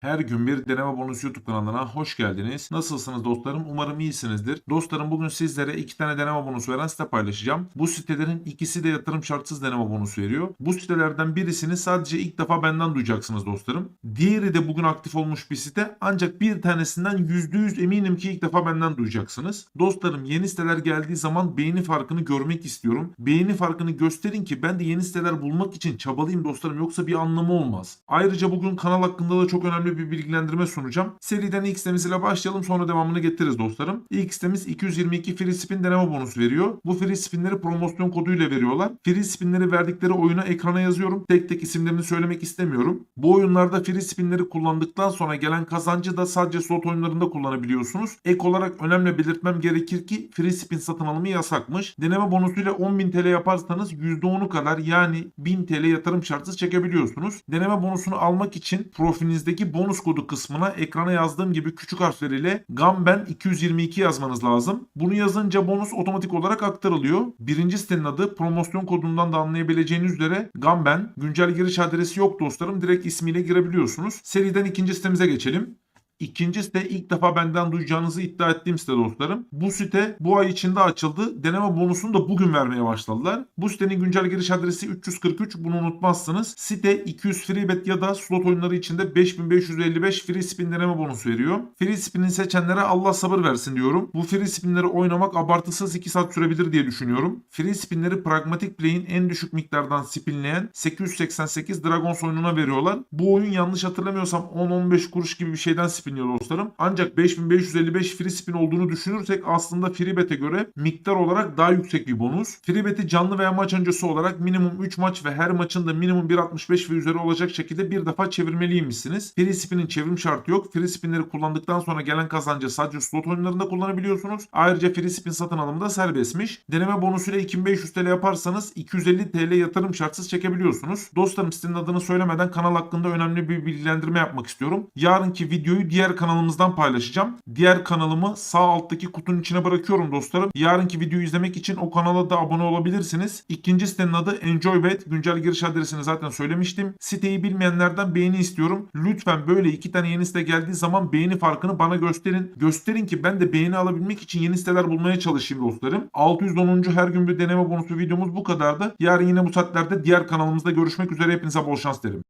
Her gün bir deneme bonus YouTube kanalına hoş geldiniz. Nasılsınız dostlarım? Umarım iyisinizdir. Dostlarım bugün sizlere iki tane deneme bonusu veren site paylaşacağım. Bu sitelerin ikisi de yatırım şartsız deneme bonusu veriyor. Bu sitelerden birisini sadece ilk defa benden duyacaksınız dostlarım. Diğeri de bugün aktif olmuş bir site ancak bir tanesinden %100 eminim ki ilk defa benden duyacaksınız. Dostlarım yeni siteler geldiği zaman beğeni farkını görmek istiyorum. Beğeni farkını gösterin ki ben de yeni siteler bulmak için çabalayayım dostlarım yoksa bir anlamı olmaz. Ayrıca bugün kanal hakkında da çok önemli bir bilgilendirme sunacağım. Seriden ilk sitemiz ile başlayalım sonra devamını getiririz dostlarım. İlk sitemiz 222 free spin deneme bonusu veriyor. Bu free spinleri promosyon koduyla veriyorlar. Free spinleri verdikleri oyuna ekrana yazıyorum. Tek tek isimlerini söylemek istemiyorum. Bu oyunlarda free spinleri kullandıktan sonra gelen kazancı da sadece slot oyunlarında kullanabiliyorsunuz. Ek olarak önemli belirtmem gerekir ki free spin satın alımı yasakmış. Deneme bonusuyla 10.000 TL yaparsanız %10'u kadar yani 1000 TL yatırım şartsız çekebiliyorsunuz. Deneme bonusunu almak için profilinizdeki bonus kodu kısmına ekrana yazdığım gibi küçük harfleriyle GAMBEN 222 yazmanız lazım. Bunu yazınca bonus otomatik olarak aktarılıyor. Birinci sitenin adı promosyon kodundan da anlayabileceğiniz üzere GAMBEN. Güncel giriş adresi yok dostlarım. Direkt ismiyle girebiliyorsunuz. Seriden ikinci sitemize geçelim. İkinci site ilk defa benden duyacağınızı iddia ettiğim site dostlarım. Bu site bu ay içinde açıldı. Deneme bonusunu da bugün vermeye başladılar. Bu sitenin güncel giriş adresi 343 bunu unutmazsınız. Site 200 free bet ya da slot oyunları içinde 5555 free spin deneme bonusu veriyor. Free spin'i seçenlere Allah sabır versin diyorum. Bu free spinleri oynamak abartısız 2 saat sürebilir diye düşünüyorum. Free spinleri Pragmatic Play'in en düşük miktardan spinleyen 888 Dragons oyununa veriyorlar. Bu oyun yanlış hatırlamıyorsam 10-15 kuruş gibi bir şeyden spinliyor dostlarım. Ancak 5555 free spin olduğunu düşünürsek aslında FreeBet'e göre miktar olarak daha yüksek bir bonus. FreeBet'i canlı veya maç öncesi olarak minimum 3 maç ve her maçın da minimum 1.65 ve üzeri olacak şekilde bir defa çevirmeliymişsiniz. Free spin'in çevrim şartı yok. Free spinleri kullandıktan sonra gelen kazancı sadece slot oyunlarında kullanabiliyorsunuz. Ayrıca free spin satın alımı da serbestmiş. Deneme bonusuyla 2500 TL yaparsanız 250 TL yatırım şartsız çekebiliyorsunuz. Dostlarım sitenin adını söylemeden kanal hakkında önemli bir bilgilendirme yapmak istiyorum. Yarınki videoyu diğer kanalımızdan paylaşacağım. Diğer kanalımı sağ alttaki kutunun içine bırakıyorum dostlarım. Yarınki videoyu izlemek için o kanala da abone olabilirsiniz. İkinci sitenin adı Enjoybet. Güncel giriş adresini zaten söylemiştim. Siteyi bilmeyenlerden beğeni istiyorum. Lütfen böyle iki tane yeni site geldiği zaman beğeni farkını bana gösterin. Gösterin ki ben de beğeni alabilmek için yeni siteler bulmaya çalışayım dostlarım. 610. her gün bir deneme bonusu videomuz bu kadardı. Yarın yine bu saatlerde diğer kanalımızda görüşmek üzere. Hepinize bol şans derim.